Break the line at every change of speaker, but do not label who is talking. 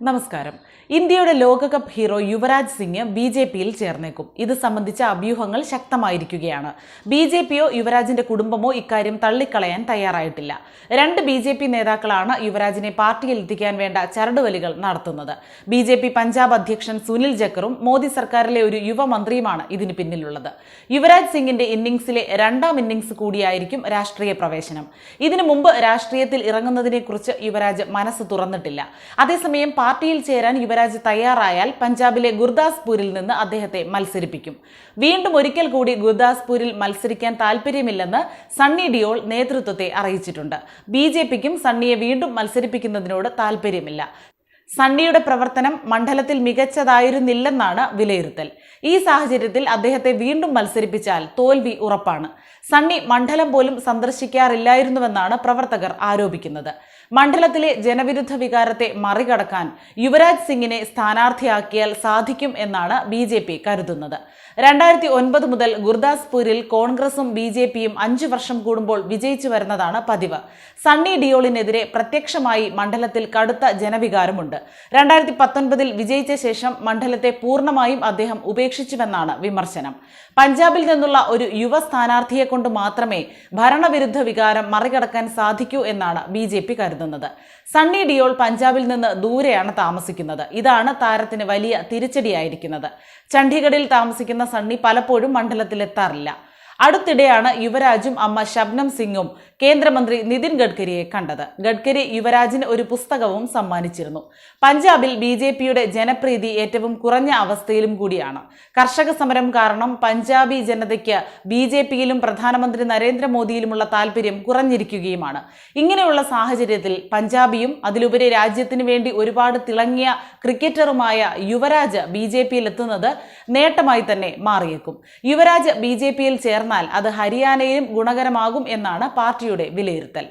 നമസ്കാരം. ഇന്ത്യയുടെ ലോകകപ്പ് hero Yuvraj Singh B J പിയിൽ ചേർന്നേക്കും. ഇത് സംബന്ധിച്ച അഭ്യൂഹങ്ങൾ ശക്തമായിരിക്കുകയാണ്. ബി ജെ പിയോ യുവരാജിന്റെ കുടുംബമോ ഇക്കാര്യം തള്ളിക്കളയാൻ തയ്യാറായിട്ടില്ല. രണ്ട് ബി ജെ പി നേതാക്കളാണ് യുവരാജിനെ പാർട്ടിയിൽ എത്തിക്കാൻ വേണ്ട ചരടുവലികൾ നടത്തുന്നത്. ബി ജെ പി പഞ്ചാബ് അധ്യക്ഷൻ സുനിൽ ജക്കറും മോദി സർക്കാരിലെ ഒരു യുവമന്ത്രിയുമാണ് ഇതിന് പിന്നിലുള്ളത്. യുവരാജ് സിംഗിന്റെ ഇന്നിംഗ്സിലെ രണ്ടാം ഇന്നിംഗ്സ് കൂടിയായിരിക്കും രാഷ്ട്രീയ പ്രവേശനം. ഇതിനു മുമ്പ് രാഷ്ട്രീയത്തിൽ ഇറങ്ങുന്നതിനെക്കുറിച്ച് യുവരാജ് മനസ്സ് തുറന്നിട്ടില്ല. അതേസമയം പാർട്ടിയിൽ ചേരാൻ യുവരാജ് തയ്യാറായാൽ പഞ്ചാബിലെ ഗുർദാസ്പൂരിൽ നിന്ന് അദ്ദേഹത്തെ മത്സരിപ്പിക്കും. വീണ്ടും ഒരിക്കൽ കൂടി ഗുർദാസ്പൂരിൽ മത്സരിക്കാൻ താല്പര്യമില്ലെന്ന് സണ്ണി ഡിയോൾ നേതൃത്വത്തെ അറിയിച്ചിട്ടുണ്ട്. ബി സണ്ണിയെ വീണ്ടും മത്സരിപ്പിക്കുന്നതിനോട് താല്പര്യമില്ല സണ്ണിയുടെ പ്രവർത്തനം മണ്ഡലത്തിൽ മികച്ചതായിരുന്നില്ലെന്നാണ് വിലയിരുത്തൽ. ഈ സാഹചര്യത്തിൽ അദ്ദേഹത്തെ വീണ്ടും മത്സരിപ്പിച്ചാൽ തോൽവി ഉറപ്പാണ്. സണ്ണി മണ്ഡലം പോലും സന്ദർശിക്കാറില്ലായിരുന്നുവെന്നാണ് പ്രവർത്തകർ ആരോപിക്കുന്നത്. മണ്ഡലത്തിലെ ജനവിരുദ്ധ വികാരത്തെ മറികടക്കാൻ യുവരാജ് സിംഗിനെ സ്ഥാനാർത്ഥിയാക്കിയാൽ സാധിക്കും എന്നാണ് ബി ജെ പി കരുതുന്നത്. രണ്ടായിരത്തി ഒൻപത് മുതൽ ഗുർദാസ്പൂരിൽ കോൺഗ്രസും ബി ജെ പിയും അഞ്ചു വർഷം കൂടുമ്പോൾ വിജയിച്ചു വരുന്നതാണ് പതിവ്. സണ്ണി ഡിയോളിനെതിരെ പ്രത്യക്ഷമായി മണ്ഡലത്തിൽ കടുത്ത ജനവികാരമുണ്ട്. രണ്ടായിരത്തി പത്തൊൻപതിൽ വിജയിച്ച ശേഷം മണ്ഡലത്തെ പൂർണമായും അദ്ദേഹം ഉപേക്ഷിച്ചുവെന്നാണ് വിമർശനം. പഞ്ചാബിൽ നിന്നുള്ള ഒരു യുവ സ്ഥാനാർത്ഥിയെ കൊണ്ട് മാത്രമേ ഭരണവിരുദ്ധ വികാരം മറികടക്കാൻ സാധിക്കൂ എന്നാണ് ബി ജെ പി കരുതുന്നത്. സണ്ണി ഡിയോൾ പഞ്ചാബിൽ നിന്ന് ദൂരെയാണ് താമസിക്കുന്നത്. ഇതാണ് താരത്തിന് വലിയ തിരിച്ചടിയായിരിക്കുന്നത്. ചണ്ഡീഗഡിൽ താമസിക്കുന്ന സണ്ണി പലപ്പോഴും മണ്ഡലത്തിലെത്താറില്ല. അടുത്തിടെയാണ് യുവരാജും അമ്മ ശബ്നം സിംഗും കേന്ദ്രമന്ത്രി നിതിൻ ഗഡ്കരിയെ കണ്ടത്. ഗഡ്കരി യുവരാജിന് ഒരു പുസ്തകവും സമ്മാനിച്ചിരുന്നു. പഞ്ചാബിൽ ബി ജെ പിയുടെ ജനപ്രീതി ഏറ്റവും കുറഞ്ഞ അവസ്ഥയിലും കൂടിയാണ്. കർഷക സമരം കാരണം പഞ്ചാബി ജനതയ്ക്ക് ബി ജെ പിയിലും പ്രധാനമന്ത്രി നരേന്ദ്രമോദിയിലുമുള്ള താല്പര്യം കുറഞ്ഞിരിക്കുകയുമാണ്. ഇങ്ങനെയുള്ള സാഹചര്യത്തിൽ പഞ്ചാബിയും അതിലുപരി രാജ്യത്തിന് വേണ്ടി ഒരുപാട് തിളങ്ങിയ ക്രിക്കറ്ററുമായ യുവരാജ് ബി ജെ പിയിൽ എത്തുന്നത് നേട്ടമായി തന്നെ മാറിയേക്കും. യുവരാജ് ബി ജെ പിയിൽ ചേർന്നാൽ അത് ഹരിയാനയിലും ഗുണകരമാകും എന്നാണ് പാർട്ടിയുടെ വിലയിരുത്തൽ